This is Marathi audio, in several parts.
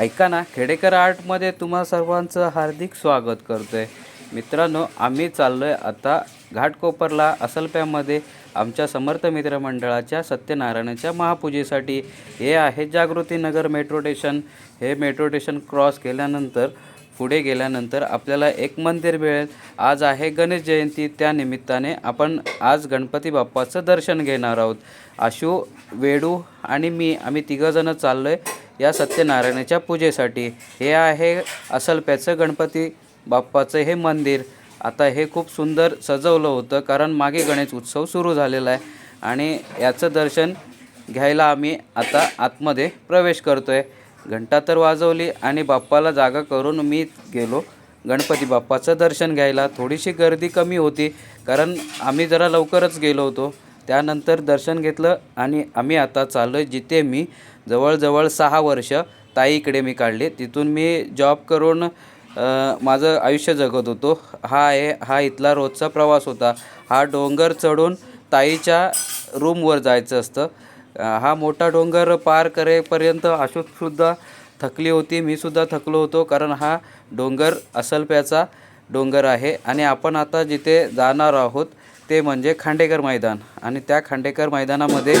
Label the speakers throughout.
Speaker 1: ऐका ना खेडेकर आर्टमध्ये तुम्हा सर्वांचं हार्दिक स्वागत करतोय. मित्रांनो आम्ही चाललोय आता घाटकोपरला असलप्यामध्ये आमच्या समर्थ मित्रमंडळाच्या सत्यनारायणाच्या महापूजेसाठी. हे आहे जागृती नगर मेट्रो स्टेशन. हे मेट्रो स्टेशन क्रॉस केल्यानंतर पुढे गेल्यानंतर आपल्याला एक मंदिर मिळेल. आज आहे गणेश जयंती. त्यानिमित्ताने आपण आज गणपती बाप्पाचं दर्शन घेणार आहोत. आशू वेडू आणि मी आम्ही तिघंजणं चाललो आहे या सत्यनारायणाच्या पूजेसाठी. हे आहे असलप्याचं गणपती बाप्पाचं हे मंदिर. आता हे खूप सुंदर सजवलं होतं कारण मागे गणेश उत्सव सुरू झालेला आहे आणि याचं दर्शन घ्यायला आम्ही आता आतमध्ये प्रवेश करतो आहे घंटा तर वाजवली आणि बाप्पाला जागा करून मी गेलो. गणपती बाप्पाचं दर्शन घ्यायला. थोडीशी गर्दी कमी होती कारण आम्ही जरा लवकरच गेलो होतो. त्यानंतर दर्शन घेतलं आणि आम्ही आता चाललो आहे जिथे मी जवळजवळ सहा वर्ष ताईकडे मी काढले. तिथून मी जॉब करून माझं आयुष्य जगत होतो. हा आहे हा इथला रोजचा प्रवास होता. हा डोंगर चढून ताईच्या रूमवर जायचं असतं. हा मोठा डोंगर पार करेपर्यंत अशोकसुद्धा थकली होती मी सुद्धा थकलो होतो कारण हा डोंगर असलप्याचा डोंगर आहे. आणि आपण आता जिथे जाणार आहोत ते म्हणजे खांडेकर मैदान. आणि त्या खांडेकर मैदानामध्ये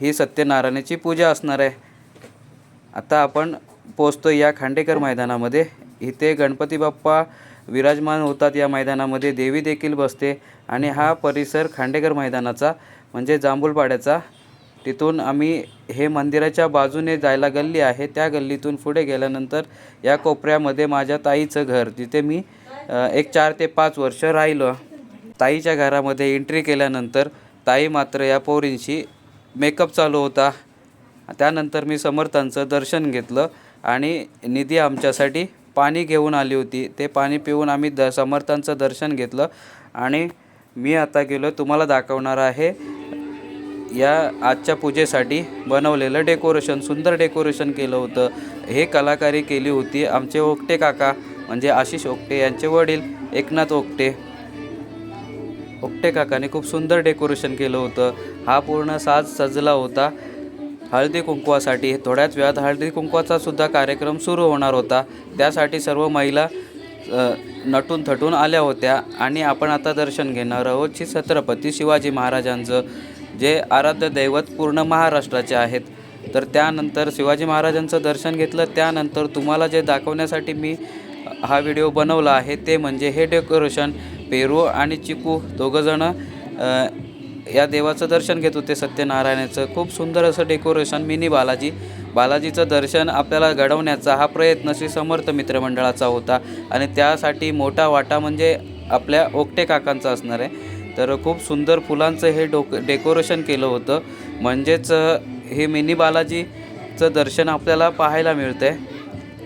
Speaker 1: ही सत्यनारायणाची पूजा असणार आहे. आता आपण पोचतो या खांडेकर मैदानामध्ये. इथे गणपती बाप्पा विराजमान होतात या मैदानामध्ये. देवी देखील बसते आणि हा परिसर खांडेकर मैदानाचा म्हणजे जांभूलपाड्याचा तिथून आम्ही हे मंदिराच्या बाजूने जायला गल्ली आहे. त्या गल्लीतून पुढे गेल्यानंतर या कोपऱ्यामध्ये माझ्या ताईचं घर जिथे मी एक चार ते पाच वर्ष राहिलो. ताईच्या घरामध्ये एंट्री केल्यानंतर ताई मात्र या पोरींशी मेकअप चालू होता. त्यानंतर मी समर्थांचं दर्शन घेतलं आणि निधी आमच्यासाठी पाणी घेऊन आली होती. ते पाणी पिऊन आम्ही द समर्थांचं दर्शन घेतलं आणि मी आता गेलो तुम्हाला दाखवणार आहे. या आजच्या पूजेसाठी बनवलेलं डेकोरेशन सुंदर डेकोरेशन केलं होतं. हे कलाकारी केली होती आमचे ओकटे काका म्हणजे आशिष ओकटे यांचे वडील एकनाथ ओकटे. ओकटे काकाने खूप सुंदर डेकोरेशन केलं होतं. हा पूर्ण साज सजला होता. हळदी कुंकवासाठी थोड्याच वेळात हळदी कुंकवाचा सुद्धा कार्यक्रम सुरू होणार होता. त्यासाठी सर्व महिला नटून थटून आल्या होत्या आणि आपण आता दर्शन घेणार आहोत श्री छत्रपती शिवाजी महाराजांचं जे आराध्य दैवत पूर्ण महाराष्ट्राचे आहेत. तर त्यानंतर शिवाजी महाराजांचं दर्शन घेतलं. त्यानंतर तुम्हाला जे दाखवण्यासाठी मी हा व्हिडिओ बनवला आहे ते म्हणजे हे डेकोरेशन पेरू आणि चिकू दोघंजणं या देवाचं दर्शन घेत होते सत्यनारायणाचं. खूप सुंदर असं डेकोरेशन मिनी बालाजी. बालाजीचं दर्शन आपल्याला घडवण्याचा हा प्रयत्न श्री समर्थ मित्रमंडळाचा होता. आणि त्यासाठी मोठा वाटा म्हणजे आपल्या ओकटे काकांचा असणार आहे. तर खूप सुंदर फुलांचं हे डोक डेकोरेशन केलं होतं. म्हणजेच हे मिनी बालाजीचं दर्शन आपल्याला पाहायला मिळतं आहे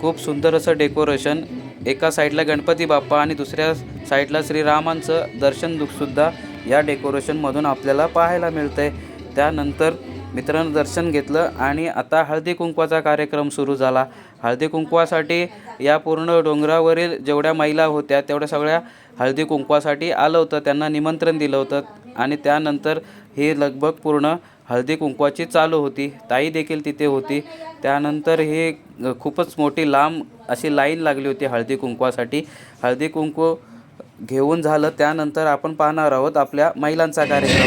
Speaker 1: खूप सुंदर असं डेकोरेशन एका साईडला गणपती बाप्पा आणि दुसऱ्या साईडला श्रीरामांचं दर्शन दु- सुद्धा या डेकोरेशनमधून आपल्याला पाहायला मिळतं आहे त्यानंतर मित्रांनो दर्शन घेतलं आणि आता हळदी कुंकवाचा कार्यक्रम सुरू झाला. हळदी कुंकवासाठी या पूर्ण डोंगरावरील जेवढ्या महिला होत्या तेवढ्या सगळ्या हळदी कुंकवासाठी आलं होतं त्यांना निमंत्रण दिलं होतं आणि त्यानंतर हे लगभग पूर्ण हळदी कुंकवाची चालू होती ताई देखील तिथे होती. त्यानंतर हे खूपच मोठी लांब अशी लाईन लागली होती हळदी कुंकवासाठी. हळदी कुंकू घेऊन झालं त्यानंतर आपण पाहणार आहोत आपल्या महिलांचा कार्यक्रम.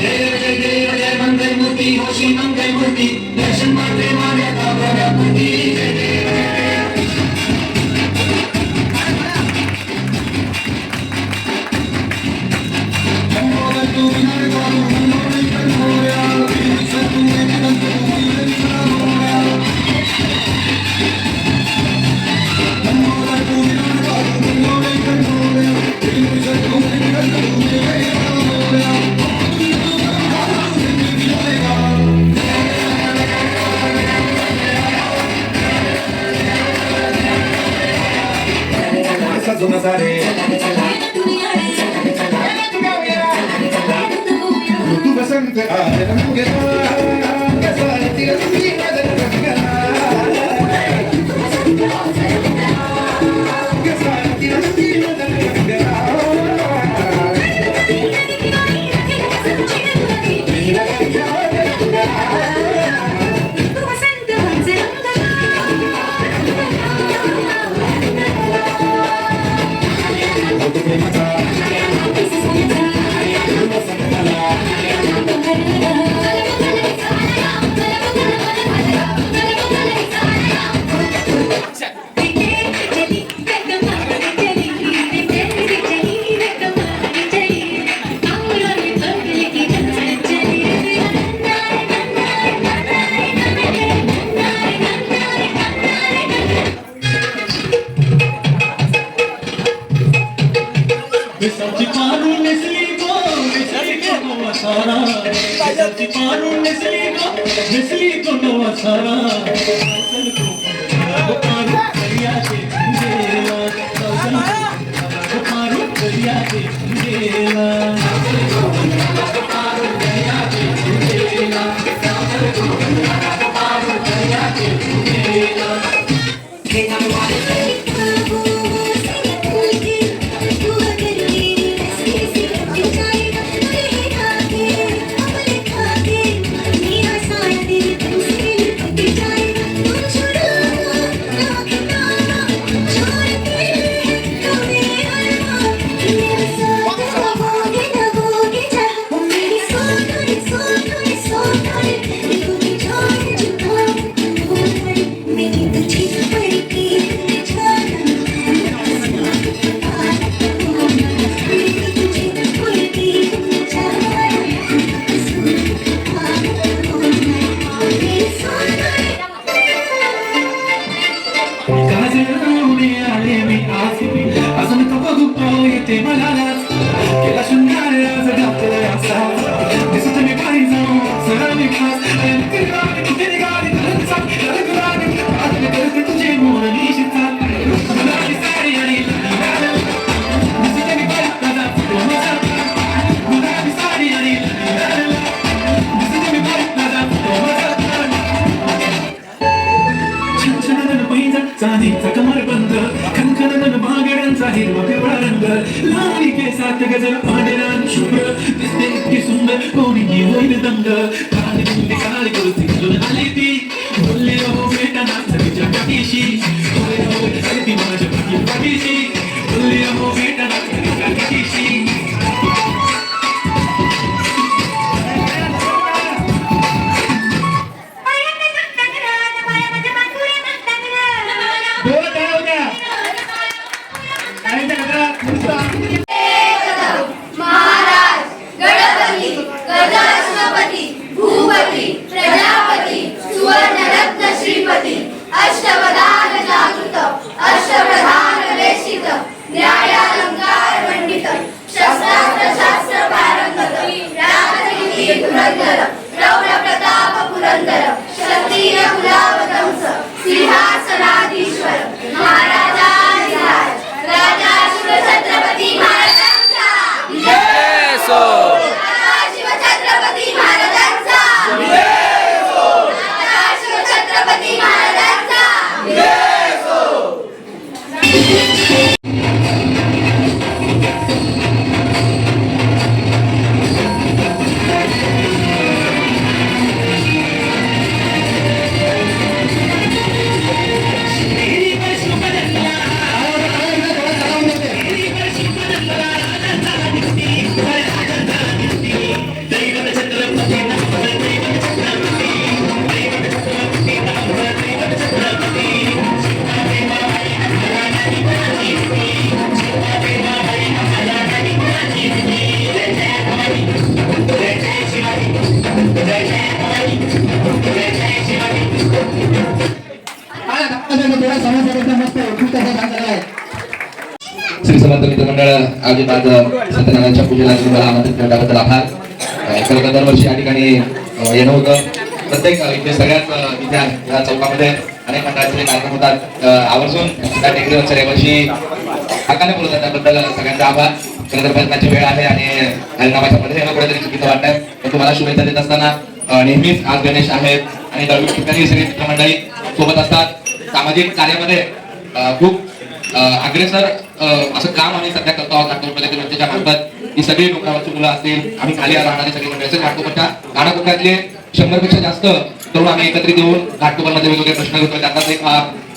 Speaker 2: Yeah. Yeah. लाली केसात गजर पांढऱ्यान शुभ्र दिसते इतकी सुंदर कोणीही होईल दंग. काल मुंडी काल कुर्ती घालून आली ती. बोलली हो बेटा नाचरीच्या पाठीशी. होय होय ती माझ्या पाठीशी.
Speaker 3: ಸರ್ಕಾರ आयोजित आज सत्यनारायणच्या पूजेला तुम्हाला आमंत्रित करण्याबद्दल आभार. अं, खरं तर दरवर्षी या ठिकाणी येणं होतं. प्रत्येक इथे सगळ्यात इथे या चौकामध्ये अनेक मंडळाचे कार्यक्रम होतात. आवर्जून त्या टेकडीवर यावर्षी हक्काने बोलतात त्याबद्दल सगळ्यांचा आभार. खरं तर प्रयत्नाची वेळ आहे आणि हरिनामाच्या मध्ये कुठेतरी चुकीचं वाटतंय. पण तुम्हाला शुभेच्छा देत असताना नेहमीच आज गणेश आहेत आणि दळवी ठिकाणी सगळी मित्रमंडळी सोबत असतात. सामाजिक कार्यामध्ये खूप अग्रेसर असं काम आम्ही सध्या करतो आहोत नागपूरमध्ये जनतेच्या मार्फत. ही सगळी डोंगरावरची मुलं असतील आम्ही खाली राहणारी सगळी मंडळी असेल घाटकोपरच्या घाटाकोपऱ्यातले शंभरपेक्षा जास्त तरुण आम्ही एकत्रित येऊन घाटकोपरमध्ये वेगवेगळे प्रश्न घेतो त्यातच एक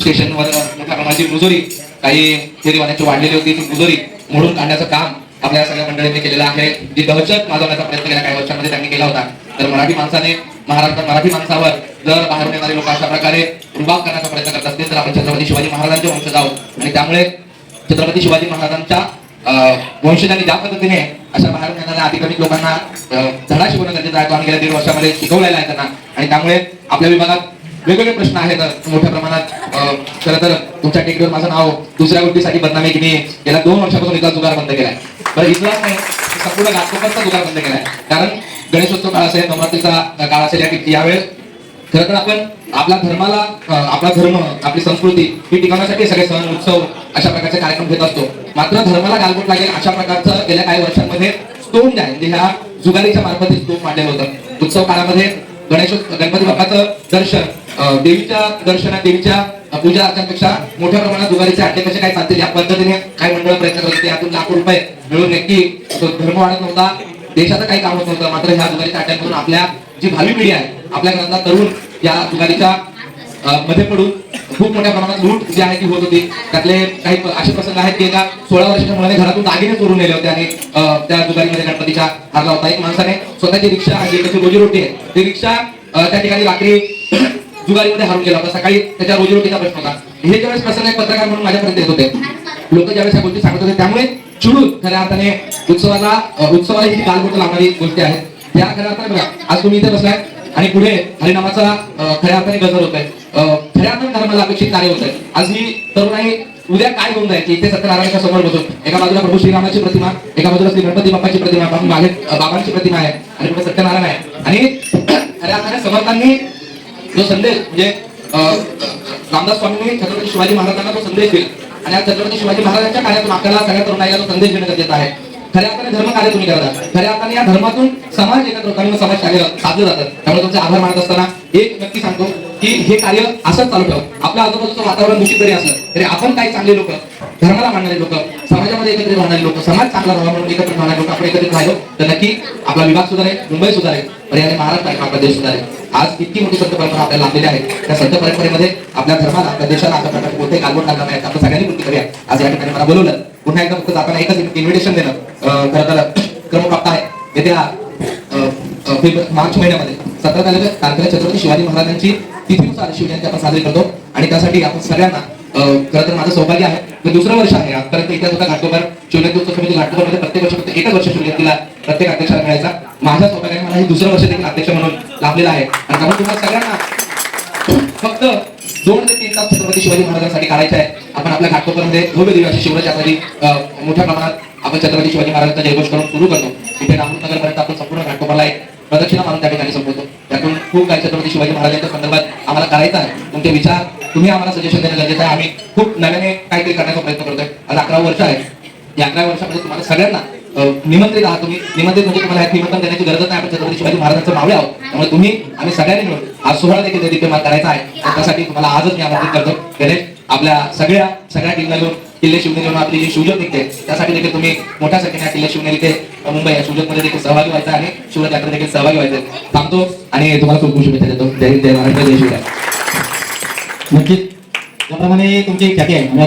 Speaker 3: स्टेशनवर मोठ्या प्रमाणाची मुजोरी. काही फेरीवाल्यांची वाढलेली होती ती मुजोरी मोडून काढण्याचं काम आपल्या सगळ्या मंडळींनी केलेलं आहे. जी दहशत माजवण्याचा प्रयत्न गेल्या काही वर्षांमध्ये त्यांनी केला होता. तर मराठी माणसाने महाराष्ट्रात मराठी माणसावर जर बाहेर येणारे लोक अशा प्रकारे रुबाब करण्याचा प्रयत्न करत असतील तर आपण छत्रपती शिवाजी महाराजांचे वंशज आहोत. आणि त्यामुळे छत्रपती शिवाजी महाराजांच्या अं, वंशजांनी ज्या पद्धतीने अशा बाहेरून येणाऱ्या अतिक्रमित लोकांना धडा शिकवणं गरजेचं आहे तो आम्ही गेल्या दीड वर्षामध्ये शिकवलेला आहे त्यांना. आणि त्यामुळे आपल्या विभागात वेगवेगळे प्रश्न आहेत मोठ्या प्रमाणात अं, खरं तर तुमच्या टेकडीवर माझं नाव दुसऱ्या गोष्टीसाठी बदनामी की मी गेल्या दोन वर्षापासून इथला जुगार बंद केलाय. बरं इथलाच नाही संपूर्ण घाटकोपरचा जुगार बंद केलाय. कारण गणेशोत्सव काळ असेल नवरात्रीचा काळ असेल यावेळेस खरं तर आपण आपल्या धर्माला आपला धर्म आपली संस्कृती ही टिकवण्यासाठी सगळे सण उत्सव अशा प्रकारचे कार्यक्रम घेत असतो. मात्र धर्माला गालबोट लागेल अशा प्रकारचं गेल्या काही वर्षांमध्ये स्तोम जे आहे म्हणजे ह्या जुगारीच्या मार्फत स्तोम मांडलेलं होतं. उत्सव काळामध्ये गणेश गणपती बाप्पाचं दर्शन देवीच्या दर्शना देवीच्या पूजा अर्चनापेक्षा मोठ्या प्रमाणात जुगारीचे अड्डे कसे काय चालतील या पद्धतीने काही मंडळ प्रयत्न करत होते. यातून लाखो रुपये मिळून नक्की धर्म वाढत नव्हता. देशाचं काही काम होत नव्हतं. मात्र ह्या जुगारीच्या अड्ड्यांमधून आपल्या जी भावी पिढी आहे आपल्या घरातला तरुण या जुगारीच्या मध्ये पडून खूप मोठ्या प्रमाणात लूट जी आहे ती होत होती. त्यातले काही असे प्रसंग आहेत की एका सोळा वर्षाच्या मुलाने घरातून दागिने चोरून नेले होते आणि त्या जुगारीमध्ये गणपतीच्या हारला होता. एक माणसाने स्वतःची रिक्षा आणि त्याची रोजीरोटी आहे. ती रिक्षा त्या ठिकाणी रात्री जुगारीमध्ये हरून गेला होता. सकाळी त्याच्या रोजीरोटीचा प्रश्न होता. हे ज्यावेळेस प्रसंग एक पत्रकार म्हणून माझ्यापर्यंत येत होते. लोक ज्यावेळेस ह्या गोष्टी सांगत होते त्यामुळे चिडून खऱ्या अर्थाने उत्सवाला उत्सवाला ही कालबोट लावणारी गोष्टी आहेत त्या खऱ्या अर्थाने बघा आज तुम्ही इथे बसलाय आणि पुढे हरिनामाचा खऱ्या अर्थाने गजर होत आहे खऱ्या अर्थाने धर्माला अपेक्षित कार्य होत आहे आज ही तरुणाई उद्या काय होऊन जायची इथे सत्यनारायणाच्या समोर बसून. एका बाजूला प्रभू श्रीरामाची प्रतिमा एका बाजूला श्री गणपती बाप्पाची प्रतिमा मागे बाबांची प्रतिमा आहे आणि पुढे सत्यनारायण आहे. आणि खऱ्या अर्थाने समर्थांनी जो संदेश म्हणजे अं, रामदास स्वामींनी छत्रपती शिवाजी महाराजांना तो संदेश दिला आणि आज छत्रपती शिवाजी महाराजांच्या कार्यातून आपल्याला सगळ्या तरुणाईला तो संदेश देणं गरजेचं आहे. खऱ्या अर्थाने धर्म कार्य तुम्ही करता. खऱ्या अर्थाने या धर्मातून समाज एकत्र लोकांना समाज कार्य साधलं जातं त्यामुळे तुमचे आभार मानत असताना एक व्यक्ती सांगतो की हे कार्य असंच चालू ठेव. आपल्या आजूबाजूचं वातावरण दूषित जरी असलं तरी आपण काही चांगले लोक धर्माला मानणारे लोक समाजामध्ये एकत्रित राहणारे लोक समाज चांगला राहावा म्हणून एकत्रित राहणारे लोक आपण एकत्रित राहिलो तर नक्की आपला विभाग सुधारेल मुंबई सुधारेल पर्याय महाराष्ट्र आहे आपला देश सुधारेल. आज इतकी मोठी संत परंपरा आपल्याला लाभलेली आहे. त्या संत परंपरेमध्ये आपल्या धर्माला आपल्या देशाला आपल्या प्रकारचे कोणते गालबोट लागणार नाही. आपण सगळ्यांनी कृती करूया. आज या ठिकाणी मला बोलवलं. पुन्हा एकदा फक्त जाताना एकच इन्व्हिटेशन देणं. खरं तर क्रमप्राप्त आहे. येत्या मार्च महिन्यामध्ये. सतरा तारखेला तारखेला छत्रपती शिवाजी महाराजांची तिथीनुसार शिवजयंती आपण साजरी करतो. आणि त्यासाठी आपण सगळ्यांना खरं तर माझं सौभाग्य आहे. मी दुसरं वर्ष आहे. आजपर्यंत इतिहास होता घाटकोपर शिवजयंती उत्सव समिती घाटकोपरमध्ये प्रत्येक वर्ष फक्त एकच वर्ष शिवजयंतीला प्रत्येक अध्यक्षाला मिळायचा. माझ्या सौभाग्याने मला हे दुसरं वर्ष देखील अध्यक्ष म्हणून लाभलेलं आहे. आणि त्यामुळे तुम्हाला सगळ्यांना फक्त दोन ते तीन तास छत्रपती शिवाजी महाराजांसाठी काढायचे आहे. आपण आपल्या घाटकोपरमध्ये भव्य दिव्य शिवराच्यासाठी मोठ्या प्रमाणात आपण छत्रपती शिवाजी महाराजांचा जयघोष करून सुरू करतो. इथे नामूर पर्यंत आपण संपूर्ण घाटकोपरला एक प्रदक्षिणा मारून त्या ठिकाणी संपवतो त्यातून खूप काही छत्रपती शिवाजी महाराजांच्या संदर्भात आम्हाला करायचं आहे. तुमचे विचार तुम्ही आम्हाला सजेशन देणं गरजेचं आहे. आम्ही खूप नव्याने काहीतरी करण्याचा प्रयत्न करतोय. आज अकरा वर्ष आहे या अकरा वर्षामध्ये तुम्हाला सगळ्यांना निमंत्रित आहात तुम्ही. निमंत्रित म्हणजे तुम्हाला निमंत्रण देण्याची गरज नाही. आपण छत्रपती शिवाजी महाराजांचं मावळे आहोत. त्यामुळे तुम्ही आम्ही सगळ्यांनी मिळून आज सोहळा देखील दिव्यमान करायचा आहे. तर त्यासाठी तुम्हाला आजच मी आमंत्रित करतो. गणेश आपल्या सगळ्या सगळ्या टीमला घेऊन किल्ले शिवनेरीवरून आपली जी शिवजोत निघते त्यासाठी देखील तुम्ही मोठ्या संख्येने किल्ले शिवनेरी ते मुंबई या शिवजोत मध्ये देखील सहभागी व्हायचा आहे आणि शिवराज यात्रा देखील सहभागी व्हायचे थांबतो आणि तुम्हाला खूप खूप शुभेच्छा देतो. जय हिंद जय महाराष्ट्र जय शिवराय.
Speaker 4: नक्कीच. त्याप्रमाणे तुमची ख्याती आहे.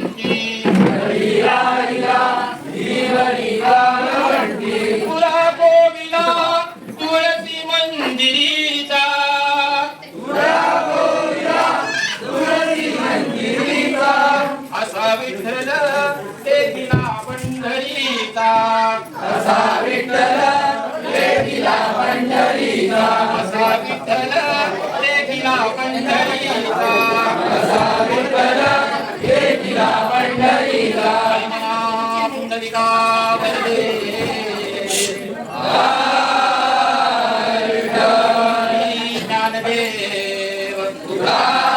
Speaker 5: देखिला पंढरीचा पुंडलिका वरदे ज्ञानदेव पंढरीनाथ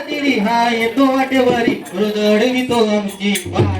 Speaker 4: यमुनेच्या तिरी हा येतो वाटेवरी रोज अडवितो आमची. वाट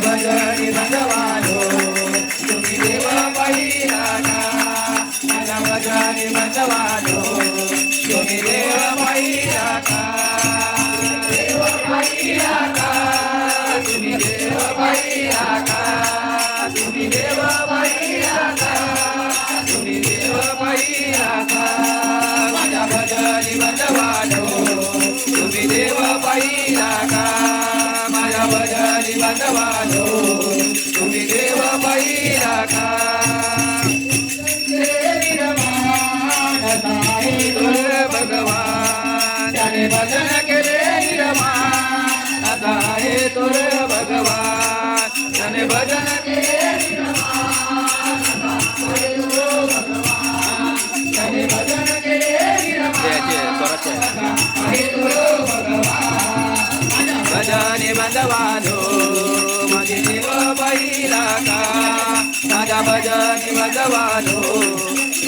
Speaker 4: भजनी भगवानो तुम्ही देव पहिला माझ्या भजनी भगवानो तुम्ही देव पहिला देव पहिला
Speaker 1: तुम्ही देव देवानो तुम्ही देवा बाई राखा. भगवान.
Speaker 6: त्याने भजन केले भगवान. त्याने भजन केले भगवान. का भजनी बंधवानो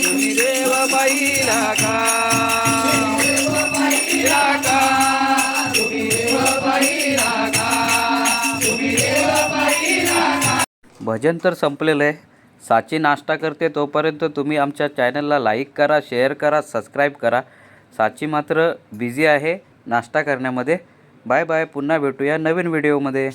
Speaker 6: तुम्ही देव का? का तुम्ही देव का? तुम्ही देव पहिला का? भजन तर संपलेलं आहे. साची नाश्ता करते तोपर्यंत तुम्ही आमच्या चॅनलला लाईक करा शेअर करा सबस्क्राईब करा. साची मात्र बिझी आहे नाश्ता करण्यामध्ये. बाय बाय पुन्हा भेटूया नवीन व्हिडिओमध्ये.